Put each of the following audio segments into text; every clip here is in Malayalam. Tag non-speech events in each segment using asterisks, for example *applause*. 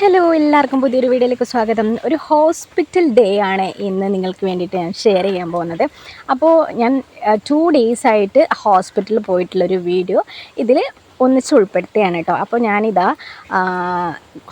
ഹലോ എല്ലാവർക്കും പുതിയൊരു വീഡിയോയിലേക്ക് സ്വാഗതം. ഒരു ഹോസ്പിറ്റൽ ഡേ ആണ് ഇന്ന് നിങ്ങൾക്ക് വേണ്ടിയിട്ട് ഞാൻ ഷെയർ ചെയ്യാൻ പോകുന്നത്. അപ്പോൾ ഞാൻ ടു ഡേയ്സ് ആയിട്ട് ഹോസ്പിറ്റലിൽ പോയിട്ടുള്ളൊരു വീഡിയോ ഇതിൽ ഒന്നിച്ച് ഉൾപ്പെടുത്തുകയാണ് കേട്ടോ. അപ്പോൾ ഞാനിതാ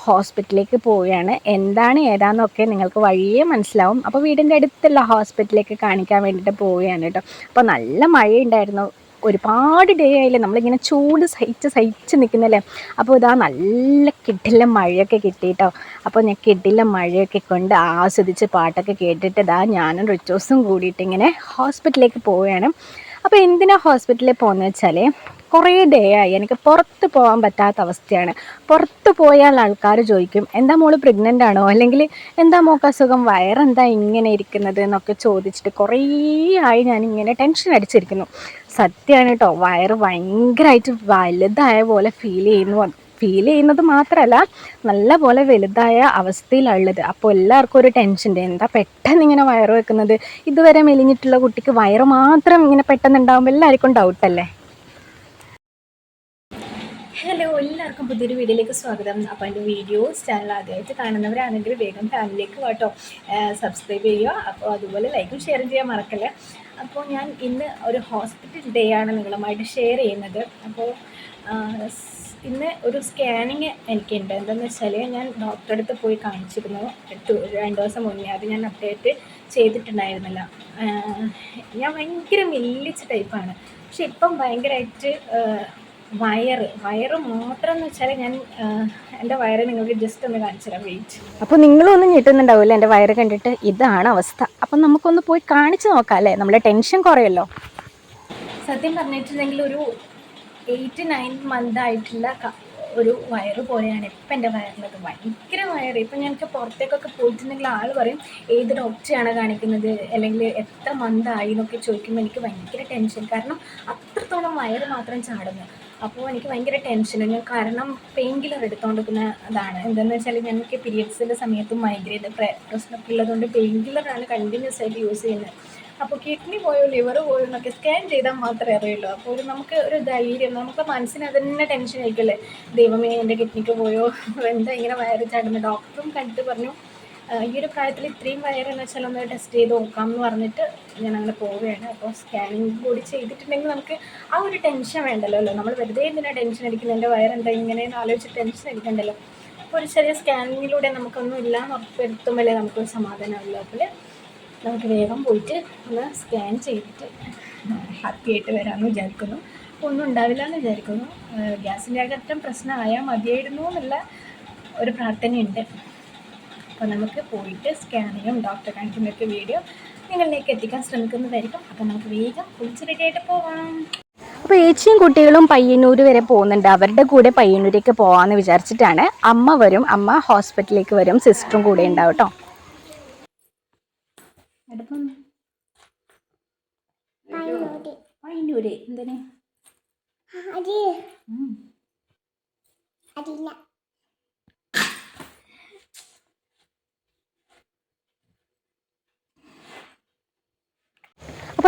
ഹോസ്പിറ്റലിലേക്ക് പോവുകയാണ്. എന്താണ് ഏതാണെന്നൊക്കെ നിങ്ങൾക്ക് വഴിയേ മനസ്സിലാവും. അപ്പോൾ വീടിന്റെ അടുത്തുള്ള ഹോസ്പിറ്റലിലേക്ക് കാണിക്കാൻ വേണ്ടിയിട്ട് പോവുകയാണ് കേട്ടോ. അപ്പോൾ നല്ല മഴയുണ്ടായിരുന്നു. ഒരുപാട് ഡേ ആയില്ലേ? നമ്മളിങ്ങനെ ചൂട് സഹിച്ച് സഹിച്ച് നിൽക്കുന്നല്ലേ അപ്പോൾ ഇതാ നല്ല കിട്ടില്ല മഴയൊക്കെ കിട്ടിയിട്ടോ അപ്പോൾ ഞാൻ കിട്ടില്ല മഴയൊക്കെ കൊണ്ട് ആസ്വദിച്ച് പാട്ടൊക്കെ കേട്ടിട്ട് ഇതാ ഞാനും റിച്ചോസും കൂടിയിട്ട് ഇങ്ങനെ ഹോസ്പിറ്റലിലേക്ക് പോവുകയാണ്. അപ്പോൾ എന്തിനാ ഹോസ്പിറ്റലിൽ പോകുന്നത് വെച്ചാൽ കുറേ ഡേ ആയി. എനിക്ക് പുറത്ത് പോകാൻ പറ്റാത്ത അവസ്ഥയാണ്. പുറത്ത് പോയാൽ ആൾക്കാർ ചോദിക്കും എന്താ മോൾ പ്രഗ്നന്റ് ആണോ? അല്ലെങ്കിൽ എന്താ മോക്ക് അസുഖം? വയറെന്താ ഇങ്ങനെ ഇരിക്കുന്നത്? എന്നൊക്കെ ചോദിച്ചിട്ട് കുറേ ആയി ഞാനിങ്ങനെ ടെൻഷൻ അടിച്ചിരിക്കുന്നു. സത്യമാണ് കേട്ടോ വയറ് ഭയങ്കരമായിട്ട് വലുതായ പോലെ ഫീൽ ചെയ്യുന്നു ഫീൽ ചെയ്യുന്നത് മാത്രമല്ല നല്ല പോലെ വലുതായ അവസ്ഥയിലുള്ളത്. അപ്പോൾ എല്ലാവർക്കും ഒരു ടെൻഷന്റെ എന്താ പെട്ടെന്ന് ഇങ്ങനെ വയറ് വെക്കുന്നത്? ഇതുവരെ മെലിഞ്ഞിട്ടുള്ള കുട്ടിക്ക് വയറ് മാത്രം ഇങ്ങനെ പെട്ടെന്ന് ഉണ്ടാകുമ്പോൾ എല്ലാവർക്കും ഡൗട്ടല്ലേ ഹലോ എല്ലാവർക്കും പുതിയൊരു വീഡിയോയിലേക്ക് സ്വാഗതം. അപ്പോൾ എന്റെ വീഡിയോസ് ചാനൽ ആദ്യമായിട്ട് കാണുന്നവരാണെങ്കിൽ വേഗം ചാനലിലേക്ക് കേട്ടോ സബ്സ്ക്രൈബ് ചെയ്യുക. അപ്പോൾ അതുപോലെ ലൈക്കും ഷെയറും ചെയ്യാൻ മറക്കല്ലേ? അപ്പോൾ ഞാൻ ഇന്ന് ഒരു ഹോസ്പിറ്റൽ ഡേ ആണ് നിങ്ങളുമായിട്ട് ഷെയർ ചെയ്യുന്നത്. അപ്പോൾ ഇന്ന് ഒരു സ്കാനിങ് എനിക്കുണ്ട്. എന്താണെന്ന് വെച്ചാൽ ഞാൻ ഡോക്ടറെ അടുത്ത് പോയി കാണിച്ചിരുന്നു. രണ്ട് ദിവസം മുന്നേ അത് ഞാൻ അപ്ഡേറ്റ് ചെയ്തിട്ടുണ്ടായിരുന്നില്ല. ഞാൻ ഭയങ്കര മെല്ലിച്ച ടൈപ്പാണ്. പക്ഷെ ഇപ്പം ഭയങ്കരമായിട്ട് വയറ്. വയറ് മാത്രം എന്ന് വെച്ചാൽ ഞാൻ എന്റെ വയറ് നിങ്ങൾക്ക് ജസ്റ്റ് ഒന്ന് കാണിച്ചു തരാം വെയിറ്റ് അപ്പോൾ നിങ്ങളും ഒന്നും ഞെട്ടുന്നുണ്ടാവില്ല? എന്റെ വയറ് കണ്ടിട്ട് ഇതാണ് അവസ്ഥ. അപ്പം നമുക്കൊന്ന് പോയി കാണിച്ചു നോക്കാം അല്ലേ? നമ്മുടെ ടെൻഷൻ കുറയല്ലോ. സത്യം പറഞ്ഞിട്ടുണ്ടെങ്കിൽ ഒരു എയ്റ്റ് നയൻ മന്ത് ആയിട്ടുള്ള ഒരു വയറ് പോലെയാണ് ഇപ്പം എന്റെ വയറിലത്. ഭയങ്കര വയറ്. ഇപ്പം ഞങ്ങൾക്ക് പുറത്തേക്കൊക്കെ പോയിട്ടുണ്ടെങ്കിൽ ആൾ പറയും ഏത് ഡോക്ടറെയാണ് കാണിക്കുന്നത്? അല്ലെങ്കിൽ എത്ര മന്ത് ആയി? എന്നൊക്കെ ചോദിക്കുമ്പോൾ എനിക്ക് ഭയങ്കര ടെൻഷൻ കാരണം അത്രത്തോളം വയറ് മാത്രം ചാടുന്നു. അപ്പോൾ എനിക്ക് ഭയങ്കര ടെൻഷൻ ഞാൻ കാരണം പെയിൻ കില്ലർ എടുത്തുകൊണ്ടിരിക്കുന്ന അതാണ് എന്താണെന്ന് വെച്ചാൽ ഞങ്ങൾക്ക് പീരിയഡ്സിന്റെ സമയത്തും മൈഗ്രെയിൻ പ്രശ്നമൊക്കെ ഉള്ളതുകൊണ്ട് പെയിൻ കില്ലറാണ് കണ്ടിന്യൂസ് ആയിട്ട് യൂസ് ചെയ്യുന്നത്. അപ്പോൾ കിഡ്നി പോയോ ലിവർ പോയോ എന്നൊക്കെ സ്കാൻ ചെയ്താൽ മാത്രമേ അറിയുള്ളൂ. അപ്പോൾ ഒരു നമുക്ക് ഒരു ധൈര്യം നമുക്ക് മനസ്സിന് അത് തന്നെ ടെൻഷൻ ആയിരിക്കില്ലേ ദൈവമേ എന്റെ കിഡ്നിക്ക് പോയോ? *laughs* എന്താ ഇങ്ങനെ വയറ് ചാടുന്ന ഡോക്ടറും കണ്ടിട്ട് പറഞ്ഞു "ആ, ഈ ഒരു പ്രായത്തിൽ ഇത്രയും വയറെന്ന് വെച്ചാൽ ഒന്ന് ടെസ്റ്റ് ചെയ്ത് നോക്കാം എന്ന് പറഞ്ഞിട്ട് ഞാൻ അങ്ങനെ പോവുകയാണ്. അപ്പോൾ സ്കാനിങ് കൂടി ചെയ്തിട്ടുണ്ടെങ്കിൽ നമുക്ക് ആ ഒരു ടെൻഷൻ വേണ്ടല്ലോ അല്ലോ? നമ്മൾ വെറുതെ എന്തിനാണ് ടെൻഷൻ അടിക്കുന്നത്? എന്റെ വയറെന്താ? ഇങ്ങനെയെന്ന് ആലോചിച്ച് ടെൻഷൻ അടിക്കണ്ടല്ലോ. അപ്പോൾ ഒരു ചെറിയ സ്കാനിങ്ങിലൂടെ നമുക്കൊന്നും ഇല്ല എന്ന് ഉറപ്പുവരുത്തുമ്പോഴേ നമുക്കൊരു സമാധാനമുള്ളൂ അപ്പോൾ നമുക്ക് വേഗം പോയിട്ട് ഒന്ന് സ്കാൻ ചെയ്തിട്ട് ഹാപ്പി ആയിട്ട് വരാമെന്ന് വിചാരിക്കുന്നു. അപ്പോൾ ഒന്നും ഉണ്ടാവില്ല എന്ന് വിചാരിക്കുന്നു. ഗ്യാസിന്റെ അകറ്റം പ്രശ്നമായാൽ മതിയായിരുന്നു എന്നുള്ള ഒരു പ്രാർത്ഥനയുണ്ട്. അപ്പോൾ നമുക്ക് പോയിട്ട് സ്കാനിങ്ങും ഡോക്ടറെ കാണിക്കുന്നൊക്കെ വീഡിയോ നിങ്ങളിലേക്ക് എത്തിക്കാൻ ശ്രമിക്കുന്നതായിരിക്കും. അപ്പോൾ നമുക്ക് വേഗം കുളിച്ച് റെഡിയായിട്ട് പോവാം. അപ്പോൾ ഏച്ചിയും കുട്ടികളും പയ്യന്നൂർ വരെ പോകുന്നുണ്ട്. അവരുടെ കൂടെ പയ്യന്നൂരേക്ക് പോകാമെന്ന് വിചാരിച്ചിട്ടാണ് അമ്മ വരും. അമ്മ ഹോസ്പിറ്റലിലേക്ക് വരും. സിസ്റ്ററും കൂടെ ഉണ്ടാവും കേട്ടോ. പയ്യന്നൂര്. എന്തിന്?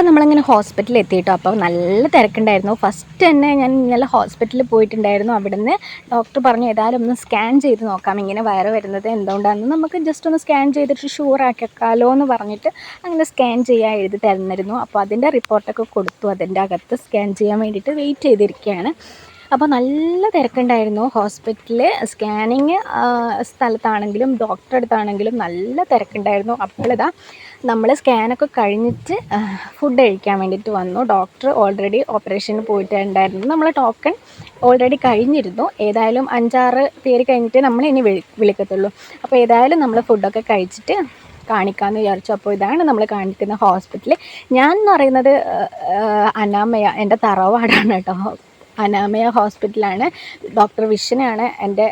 അപ്പോൾ നമ്മളിങ്ങനെ ഹോസ്പിറ്റലിൽ എത്തിയിട്ടോ അപ്പോൾ നല്ല തിരക്കുണ്ടായിരുന്നു. ഫസ്റ്റ് തന്നെ ഞാൻ ഇന്നലെ ഹോസ്പിറ്റലിൽ പോയിട്ടുണ്ടായിരുന്നു. അവിടുന്ന് ഡോക്ടർ പറഞ്ഞു ഏതായാലും ഒന്ന് സ്കാൻ ചെയ്ത് നോക്കാം. ഇങ്ങനെ വയറ് വരുന്നത് എന്തുകൊണ്ടാണെന്ന് നമുക്ക് ജസ്റ്റ് ഒന്ന് സ്കാൻ ചെയ്തിട്ട് ഷുവർ ആക്കിയേക്കാലോ എന്ന് പറഞ്ഞിട്ട് അങ്ങനെ സ്കാൻ ചെയ്യാൻ എഴുതി തരുന്നിരുന്നു അപ്പോൾ അതിന്റെ റിപ്പോർട്ടൊക്കെ കൊടുത്തു. അതിന്റെ അകത്ത് സ്കാൻ ചെയ്യാൻ വേണ്ടിയിട്ട് വെയിറ്റ് ചെയ്തിരിക്കുകയാണ്. അപ്പോൾ നല്ല തിരക്കുണ്ടായിരുന്നു. ഹോസ്പിറ്റലിൽ സ്കാനിങ് സ്ഥലത്താണെങ്കിലും ഡോക്ടറെ അടുത്താണെങ്കിലും നല്ല തിരക്കുണ്ടായിരുന്നു. അപ്പോഴിതാ നമ്മൾ സ്കാനൊക്കെ കഴിഞ്ഞിട്ട് ഫുഡ് കഴിക്കാൻ വേണ്ടിയിട്ട് വന്നു. ഡോക്ടർ ഓൾറെഡി ഓപ്പറേഷന് പോയിട്ടുണ്ടായിരുന്നു. നമ്മൾ ടോക്കൺ ഓൾറെഡി കഴിഞ്ഞിരുന്നു. ഏതായാലും അഞ്ചാറ് പേര് കഴിഞ്ഞിട്ട് നമ്മൾ ഇനി വിളി വിളിക്കത്തുള്ളൂ. അപ്പോൾ ഏതായാലും നമ്മൾ ഫുഡൊക്കെ കഴിച്ചിട്ട് കാണിക്കാമെന്ന് വിചാരിച്ചു. അപ്പോൾ ഇതാണ് നമ്മൾ കാണിക്കുന്ന ഹോസ്പിറ്റൽ ഞാൻ എന്ന് പറയുന്നത് അനാമയ എന്റെ തറവാടാണ് കേട്ടോ. അനാമയ ഹോസ്പിറ്റലാണ് ഡോക്ടർ വിഷനാണ് എന്റെ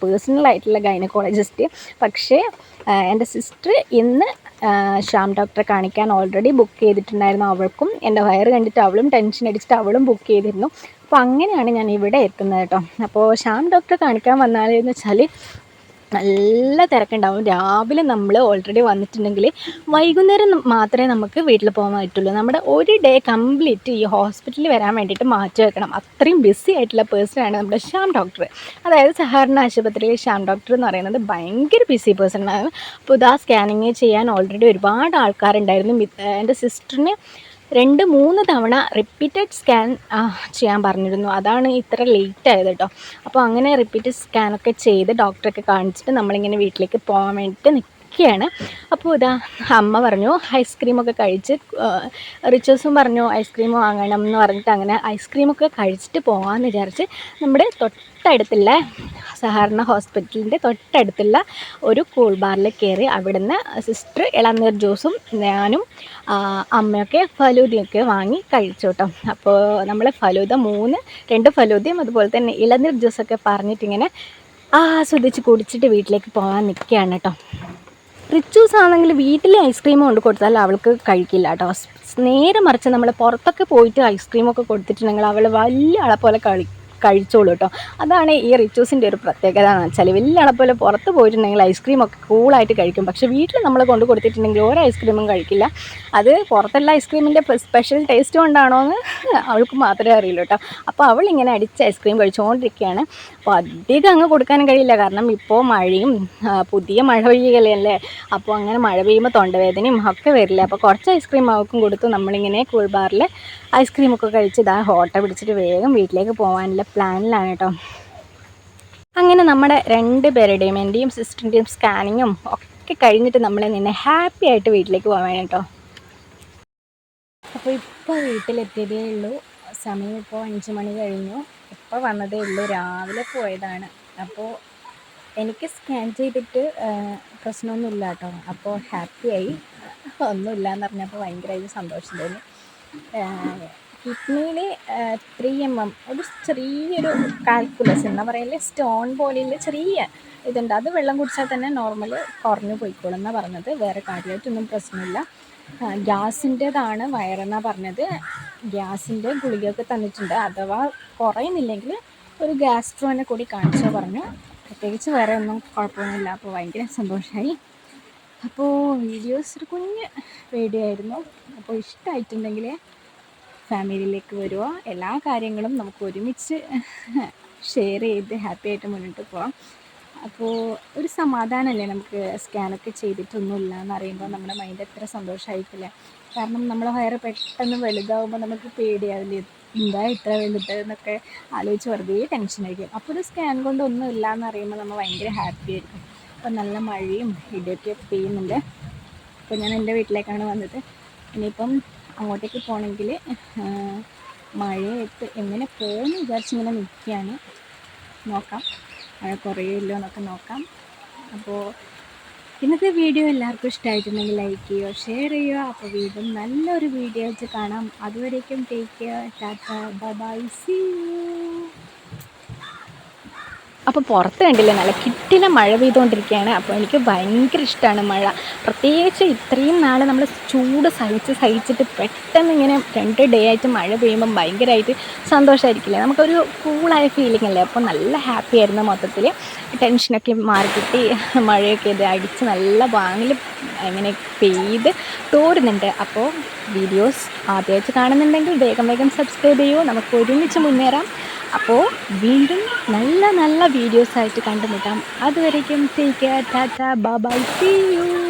പേഴ്സണലായിട്ടുള്ള ഗൈനക്കോളജിസ്റ്റ് പക്ഷേ എന്റെ സിസ്റ്റർ ഇന്ന് ശ്യാം ഡോക്ടറെ കാണിക്കാൻ ഓൾറെഡി ബുക്ക് ചെയ്തിട്ടുണ്ടായിരുന്നു അവൾക്കും. എന്റെ വയറ് കണ്ടിട്ട് അവളും ടെൻഷൻ അടിച്ചിട്ട് അവളും ബുക്ക് ചെയ്തിരുന്നു. അപ്പോൾ അങ്ങനെയാണ് ഞാൻ ഇവിടെ എത്തുന്നത് കേട്ടോ. അപ്പോൾ ശ്യാം ഡോക്ടറെ കാണിക്കാൻ വന്നാലെന്ന് വെച്ചാൽ നല്ല തിരക്കുണ്ടാവും. രാവിലെ നമ്മൾ ഓൾറെഡി വന്നിട്ടുണ്ടെങ്കിൽ വൈകുന്നേരം മാത്രമേ നമുക്ക് വീട്ടിൽ പോകാൻ പറ്റുള്ളൂ. നമ്മുടെ ഒരു ഡേ കംപ്ലീറ്റ് ഈ ഹോസ്പിറ്റലിൽ വരാൻ വേണ്ടിയിട്ട് മാറ്റി വെക്കണം. അത്രയും ബിസി ആയിട്ടുള്ള പേഴ്സണാണ് നമ്മുടെ ശ്യാം ഡോക്ടർ അതായത് സഹകരണ ആശുപത്രിയിലെ ശ്യാം ഡോക്ടർ എന്ന് പറയുന്നത് ഭയങ്കര ബിസി പേഴ്സണാണ് അപ്പോൾ ഇതാ സ്കാനിങ് ചെയ്യാൻ ഓൾറെഡി ഒരുപാട് ആൾക്കാരുണ്ടായിരുന്നു. എന്റെ സിസ്റ്ററിന് രണ്ട് മൂന്ന് തവണ റിപ്പീറ്റഡ് സ്കാൻ ചെയ്യാൻ പറഞ്ഞിരുന്നു. അതാണ് ഇത്ര ലേറ്റ് ആയത് കേട്ടോ അപ്പോൾ അങ്ങനെ റിപ്പീറ്റഡ് സ്കാനൊക്കെ ചെയ്ത് ഡോക്ടറൊക്കെ കാണിച്ചിട്ട് നമ്മളിങ്ങനെ വീട്ടിലേക്ക് പോകാൻ വേണ്ടിയിട്ട് നിൽക്കുകയാണ് അപ്പോൾ ഇതാ അമ്മ പറഞ്ഞു ഐസ്ക്രീമൊക്കെ കഴിച്ച് റിച്ചേഴ്സും പറഞ്ഞു ഐസ്ക്രീം വാങ്ങണം എന്ന് പറഞ്ഞിട്ട് അങ്ങനെ ഐസ്ക്രീമൊക്കെ കഴിച്ചിട്ട് പോകാമെന്ന് വിചാരിച്ച് നമ്മുടെ തൊട്ടടുത്തുള്ള സഹകരണ ഹോസ്പിറ്റലിന്റെ തൊട്ടടുത്തുള്ള ഒരു കൂൾ ബാറിൽ കയറി അവിടുന്ന് സിസ്റ്റർ ഇളനീർ ജ്യൂസും ഞാനും അമ്മയൊക്കെ ഫലൂദിയൊക്കെ വാങ്ങി കഴിച്ചു കേട്ടോ. അപ്പോൾ നമ്മൾ ഫലൂദ മൂന്ന് രണ്ട് ഫലൂദയും അതുപോലെ തന്നെ ഇളനീർ ജ്യൂസൊക്കെ പറഞ്ഞിട്ടിങ്ങനെ ആസ്വദിച്ച് കുടിച്ചിട്ട് വീട്ടിലേക്ക് പോകാൻ നിൽക്കുകയാണ് കേട്ടോ. റിച്ചൂസ് ആണെങ്കിൽ വീട്ടിലെ ഐസ്ക്രീം കൊണ്ട് കൊടുത്താൽ അവൾക്ക് കഴിക്കില്ല കേട്ടോ. നേരെ മറിച്ച് നമ്മൾ പുറത്തൊക്കെ പോയിട്ട് ഐസ്ക്രീമൊക്കെ കൊടുത്തിട്ടുണ്ടെങ്കിൽ അവൾ വലിയ ആളെ പോലെ കളി കഴിച്ചോളൂ കേട്ടോ. അതാണ് ഈ റിച്ചൂസിന്റെ ഒരു പ്രത്യേകത എന്ന് വെച്ചാൽ വലിയ അളപ്പോലെ പോലെ പുറത്ത് പോയിട്ടുണ്ടെങ്കിൽ ഐസ്ക്രീമൊക്കെ കൂളായിട്ട് കഴിക്കും. പക്ഷേ വീട്ടിൽ നമ്മൾ കൊണ്ട് കൊടുത്തിട്ടുണ്ടെങ്കിൽ ഒരു ഐസ്ക്രീമും കഴിക്കില്ല. അത് പുറത്തുള്ള ഐസ്ക്രീമിന്റെ സ്പെഷ്യൽ ടേസ്റ്റ് കൊണ്ടാണോ എന്ന് അവൾക്ക് മാത്രമേ അറിയുള്ളൂ കേട്ടോ. അപ്പോൾ അവൾ ഇങ്ങനെ അടിച്ച് ഐസ്ക്രീം കഴിച്ചുകൊണ്ടിരിക്കുകയാണ് അപ്പോൾ അധികം അങ്ങ് കൊടുക്കാനും കഴിയില്ല. കാരണം ഇപ്പോൾ മഴയും പുതിയ മഴ പെയ്യുകയല്ലേ? അപ്പോൾ അങ്ങനെ മഴ പെയ്യുമ്പോൾ തൊണ്ടവേദനയും ഒക്കെ വരില്ല? അപ്പോൾ കുറച്ച് ഐസ്ക്രീം അവൾക്കും കൊടുത്തു. നമ്മളിങ്ങനെ കൂൾ ബാറിൽ ഐസ്ക്രീമൊക്കെ കഴിച്ച് ഇതാ ഹോട്ട പിടിച്ചിട്ട് വേഗം വീട്ടിലേക്ക് പോകാനുള്ള പ്ലാനിലാണ് കേട്ടോ. അങ്ങനെ നമ്മുടെ രണ്ട് പേരുടെയും എന്റെയും സിസ്റ്ററിന്റെയും സ്കാനിങ്ങും ഒക്കെ കഴിഞ്ഞിട്ട് നമ്മൾ നിന്നെ ഹാപ്പി ആയിട്ട് വീട്ടിലേക്ക് പോകാൻ കേട്ടോ. അപ്പോൾ ഇപ്പോൾ വീട്ടിലെത്തിയതേ ഉള്ളൂ. സമയം ഇപ്പോൾ അഞ്ച് മണി കഴിഞ്ഞു. ഇപ്പോൾ വന്നതേ ഉള്ളൂ. രാവിലെ പോയതാണ്. അപ്പോൾ എനിക്ക് സ്കാൻ ചെയ്തിട്ട് പ്രശ്നമൊന്നുമില്ല കേട്ടോ. അപ്പോൾ ഹാപ്പിയായി ഒന്നുമില്ല എന്ന് പറഞ്ഞപ്പോൾ ഭയങ്കരമായിട്ട് സന്തോഷം തോന്നി. കിഡ്നിയിൽ ത്രീ എം എം ഒരു ചെറിയൊരു കാൽക്കുലസ് എന്ന് പറയൽ സ്റ്റോൺ പോലെയുള്ള ചെറിയ ഇതുണ്ട്. അത് വെള്ളം കുടിച്ചാൽ തന്നെ നോർമൽ കുറഞ്ഞു പോയിക്കോളും എന്നാണ് പറഞ്ഞത്. വേറെ കാര്യമായിട്ടൊന്നും പ്രശ്നമില്ല. ഗ്യാസിന്റെതാണ് വയറെന്നാണ് പറഞ്ഞത്. ഗ്യാസിന്റെ ഗുളികയൊക്കെ തന്നിട്ടുണ്ട്. അഥവാ കുറയുന്നില്ലെങ്കിൽ ഒരു ഗ്യാസ്ട്രോനെ കൂടി കാണിച്ചോ പറഞ്ഞു. പ്രത്യേകിച്ച് വേറെ ഒന്നും കുഴപ്പമൊന്നുമില്ല. അപ്പോൾ ഭയങ്കര സന്തോഷമായി അപ്പോൾ വീഡിയോസ് ഒരു കുഞ്ഞ് വീഡിയോ ആയിരുന്നു അപ്പോൾ ഇഷ്ടമായിട്ടുണ്ടെങ്കിൽ ഫാമിലിയിലേക്ക് വരിക എല്ലാ കാര്യങ്ങളും നമുക്ക് ഒരുമിച്ച് ഷെയർ ചെയ്ത് ഹാപ്പി ആയിട്ട് മുന്നോട്ട് പോകാം അപ്പോൾ ഒരു സമാധാനമല്ലേ നമുക്ക് സ്കാനൊക്കെ ചെയ്തിട്ടൊന്നുമില്ല എന്ന് അറിയുമ്പോൾ നമ്മുടെ മൈൻഡ് എത്ര സന്തോഷമായിട്ടില്ല? കാരണം നമ്മൾ വയറ് പെട്ടെന്ന് വലുതാവുമ്പോൾ നമുക്ക് പേടിയാവില്ലേ എന്താ ഇത്ര വലുത് എന്നൊക്കെ ആലോചിച്ച് വെറുതെ ടെൻഷനായിരിക്കും അപ്പോൾ ഒരു സ്കാൻ കൊണ്ട് ഒന്നും ഇല്ല എന്ന് അറിയുമ്പോൾ നമ്മൾ ഭയങ്കര ഹാപ്പി ആയിരിക്കും. അപ്പോൾ നല്ല മഴയും ഇടിയൊക്കെ പെയ്യുന്നുണ്ട്. അപ്പോൾ ഞാൻ എന്റെ വീട്ടിലേക്കാണ് വന്നത്. ഇനിയിപ്പം അങ്ങോട്ടേക്ക് പോകണമെങ്കിൽ മഴയത്ത് എങ്ങനെ പോകുമെന്ന് വിചാരിച്ചിങ്ങനെ നിൽക്കുകയാണ് നോക്കാം. മഴ കുറയുമല്ലോ എന്നൊക്കെ നോക്കാം. അപ്പോൾ ഇന്നത്തെ വീഡിയോ എല്ലാവർക്കും ഇഷ്ടമായിട്ടുണ്ടെങ്കിൽ ലൈക്ക് ചെയ്യുക ഷെയർ ചെയ്യുക അപ്പോൾ വീണ്ടും നല്ലൊരു വീഡിയോ വെച്ച് കാണാം. അതുവരേക്കും take care tata bye see അപ്പോൾ പുറത്ത് കണ്ടില്ലേ നല്ല കിട്ടില മഴ പെയ്തുകൊണ്ടിരിക്കുകയാണ്. അപ്പോൾ എനിക്ക് ഭയങ്കര ഇഷ്ടമാണ് മഴ. പ്രത്യേകിച്ച് ഇത്രയും നാൾ നമ്മൾ ചൂട് സഹിച്ച് സഹിച്ചിട്ട് പെട്ടെന്ന് ഇങ്ങനെ രണ്ട് ഡേ ആയിട്ട് മഴ പെയ്യുമ്പം ഭയങ്കരമായിട്ട് സന്തോഷമായിരിക്കില്ലേ നമുക്കൊരു കൂളായ ഫീലിംഗ് അല്ലേ? അപ്പോൾ നല്ല ഹാപ്പി ആയിരുന്നു മൊത്തത്തിൽ ടെൻഷനൊക്കെ മാറി കിട്ടി മഴയൊക്കെ ഇത് അടിച്ച് നല്ല വാങ്ങിൽ ഇങ്ങനെ പെയ്ത് തോരുന്നുണ്ട്. അപ്പോൾ വീഡിയോസ് ആദ്യമായിട്ട് കാണുന്നുണ്ടെങ്കിൽ വേഗം വേഗം സബ്സ്ക്രൈബ് ചെയ്യൂ. നമുക്ക് ഒരുമിച്ച് മുന്നേറാം. അപ്പോൾ വീണ്ടും നല്ല നല്ല വീഡിയോസായിട്ട് കണ്ടുമുട്ടാം. അതുവരേക്കും take care tata bye see you